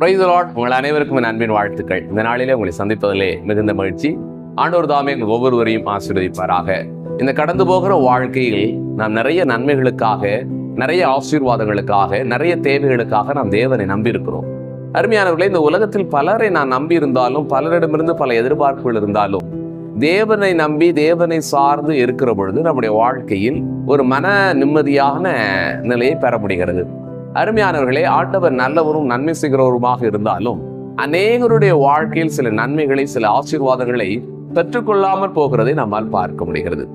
பிரைதலாட் உங்கள் அனைவருக்கும் என் அன்பின் வாழ்த்துக்கள். இந்த நாளிலே உங்களை சந்திப்பதிலே மிகுந்த மகிழ்ச்சி. ஆண்டோர் தாமே ஒவ்வொருவரையும் ஆசீர்வதிப்பாராக. இந்த கடந்து போகிற வாழ்க்கையில் நாம் நிறைய நன்மைகளுக்காக நிறைய ஆசீர்வாதங்களுக்காக நிறைய தேவைகளுக்காக நாம் தேவனை நம்பியிருக்கிறோம். அருமையானவர்களே இந்த உலகத்தில் பலரை நான் நம்பி இருந்தாலும் பலரிடமிருந்து பல எதிர்பார்ப்புகள் இருந்தாலும் தேவனை நம்பி தேவனை சார்ந்து இருக்கிற பொழுது நம்முடைய வாழ்க்கையில் ஒரு மன நிம்மதியான நிலையை பெற முடிகிறது. அருமையானவர்களே ஆண்டவர் நல்லவரும் நன்மை செய்கிறவருமாக இருந்தாலும் அநேகருடைய வாழ்க்கையில் சில நன்மைகளை சில ஆசீர்வாதங்களை பெற்றுக்கொள்ளாமல் போகிறதை நம்மால் பார்க்க முடிகிறது.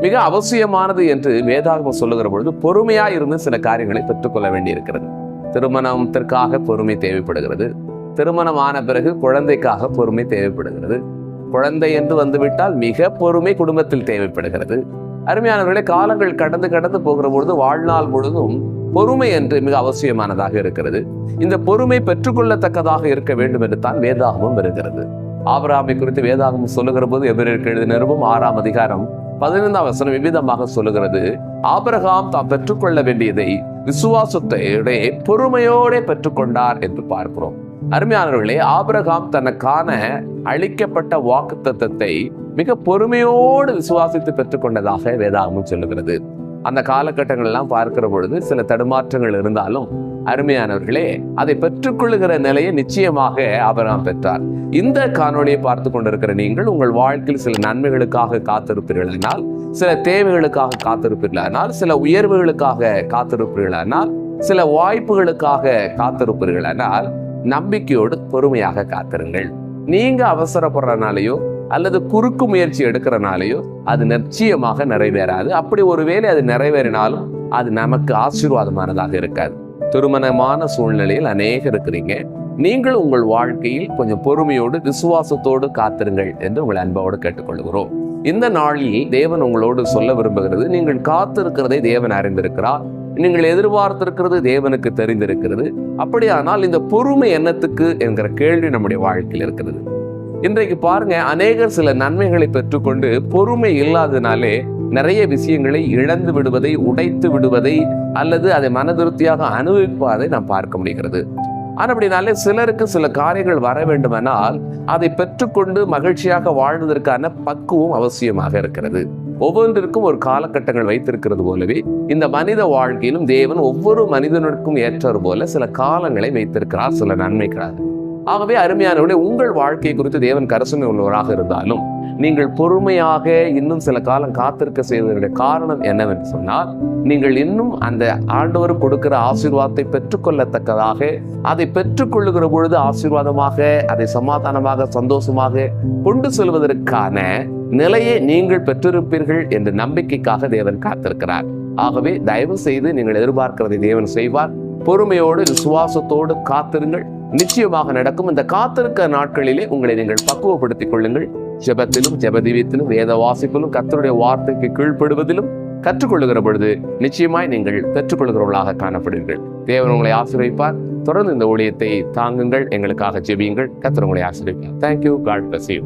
மிக அவசியமானது என்று வேதாகமம் சொல்லுகிற பொழுது பொறுமையா இருந்து சில காரியங்களை பெற்றுக்கொள்ள வேண்டியிருக்கிறது. திருமணத்திற்காக பொறுமை தேவைப்படுகிறது. திருமணம் ஆன பிறகு குழந்தைக்காக பொறுமை தேவைப்படுகிறது. குழந்தை என்று வந்துவிட்டால் மிக பொறுமை குடும்பத்தில் தேவைப்படுகிறது. அருமையானவர்களே காலங்கள் கடந்து கடந்து போகிற பொழுது வாழ்நாள் முழுதும் பொறுமை என்று மிக அவசியமானதாக இருக்கிறது. இந்த பொறுமை பெற்றுக்கொள்ளத்தக்கதாக இருக்க வேண்டும் என்று தான் வேதாகமும் இருக்கிறது ஆபராமை குறித்து வேதாகமம் சொல்லுகிற போது எவருக்கு எழுதி நிருபம் ஆறாம் அதிகாரம் பதினைந்தாம் வசனம் விவிதமாக சொல்லுகிறது. ஆபரகாம் தாம் பெற்றுக்கொள்ள வேண்டியதை விசுவாசத்தையுடைய பொறுமையோட பெற்றுக்கொண்டார் என்று பார்க்கிறோம். அருமையானவர்களே ஆபரகாம் தனக்கான அளிக்கப்பட்ட வாக்கு தத்தத்தை மிக பொறுமையோடு விசுவாசித்து பெற்றுக்கொண்டதாக வேதாகமும் சொல்லுகிறது. அந்த காலகட்டங்கள் எல்லாம் பார்க்கிற பொழுது சில தடுமாற்றங்கள் இருந்தாலும் அருமையானவர்களே அதை பெற்றுக்கொள்ளுகிற நிலையை நிச்சயமாக அபராம் பெற்றார். இந்த காணொளியை பார்த்து கொண்டிருக்கிற நீங்கள் உங்கள் வாழ்க்கையில் சில நன்மைகளுக்காக காத்திருப்பீர்களானால் சில தேவைகளுக்காக காத்திருப்பீர்களானால் சில உயர்வுகளுக்காக காத்திருப்பீர்களானால் சில வாய்ப்புகளுக்காக காத்திருப்பீர்களானால் நம்பிக்கையோடு பொறுமையாக காத்திருங்கள். நீங்க அவசரப்படுறனாலேயோ அல்லது குறுக்கு முயற்சி எடுக்கிறனாலேயோ அது நிச்சயமாக நிறைவேறாது. அப்படி ஒருவேளை அது நிறைவேறினாலும் அது நமக்கு ஆசீர்வாதமானதாக இருக்காது. திருமணமான சூழ்நிலையில் அநேகம் இருக்கிறீங்க. நீங்கள் உங்கள் வாழ்க்கையில் கொஞ்சம் பொறுமையோடு விசுவாசத்தோடு காத்திருங்கள் என்று உங்கள் அன்போடு கேட்டுக்கொள்கிறோம். இந்த நாளில் தேவன் உங்களோடு சொல்ல விரும்புகிறது நீங்கள் காத்திருக்கிறதை தேவன் அறிந்திருக்கிறார் நீங்கள் எதிர்பார்த்திருக்கிறது தேவனுக்கு தெரிந்திருக்கிறது. அப்படியானால் இந்த பொறுமை என்னத்துக்கு என்கிற கேள்வி நம்முடைய வாழ்க்கையில் இருக்கிறது. இன்றைக்கு பாருங்க அநேகர் சில நன்மைகளை பெற்றுக்கொண்டு பொறுமை இல்லாதனாலே நிறைய விஷயங்களை இழந்து விடுவதை உடைத்து விடுவதை அல்லது அதை மனதிருப்தியாக அனுபவிப்பதை நாம் பார்க்க முடிகிறது. ஆனப்படினாலே சிலருக்கு சில காரியங்கள் வர வேண்டுமானால் அதை பெற்றுக்கொண்டு மகிழ்ச்சியாக வாழ்வதற்கான பக்குவம் அவசியமாக இருக்கிறது. ஒவ்வொன்றிற்கும் ஒரு காலகட்டங்கள் வைத்திருக்கிறது போலவே இந்த மனித வாழ்க்கையிலும் தேவன் ஒவ்வொரு மனிதனுக்கும் ஏற்றாறு போல சில காலங்களை வைத்திருக்கிறார் சில நன்மைக்காக ஆகவே அருமையானவர்களே உங்கள் வாழ்க்கை குறித்து தேவன் கரசனை உள்ளவராக இருந்தாலும் நீங்கள் பொறுமையாக இன்னும் சில காலம் காத்திருக்க செய்வதனுடைய காரணம் என்னவென்று சொன்னால் நீங்கள் இன்னும் அந்த ஆண்டவர் கொடுக்கிற ஆசீர்வாதத்தை பெற்றுக்கொள்ளத்தக்கதாக அதை பெற்றுக்கொள்ளுகிற பொழுது ஆசீர்வாதமாக அதை சமாதானமாக சந்தோஷமாக கொண்டு செல்வதற்கான நிலையை நீங்கள் பெற்றிருப்பீர்கள் என்ற நம்பிக்கைக்காக தேவன் காத்திருக்கிறார். ஆகவே தயவு செய்து நீங்கள் எதிர்பார்க்கிறதை தேவன் செய்வார். பொறுமையோடு விசுவாசத்தோடு காத்திருங்கள். நிச்சயமாக நடக்கும். இந்த காத்திருக்க நாட்களிலே உங்களை நீங்கள் பக்குவப்படுத்திக் கொள்ளுங்கள். ஜெபத்திலும் ஜெபதீவியத்திலும் வேத வாசிப்பிலும் கத்தருடைய வார்த்தைக்கு கீழ்ப்படுவதிலும் கற்றுக்கொள்ளுகிற பொழுது நிச்சயமாய் நீங்கள் பெற்றுக்கொள்கிறவர்களாக காணப்படுவீர்கள். தேவன் உங்களை ஆசிரியப்பார் தொடர்ந்து இந்த ஊழியத்தை தாங்குங்கள் எங்களுக்காக ஜெபியுங்கள். கர்த்தர் உங்களை ஆசீர்வதிப்பார். Thank you God bless you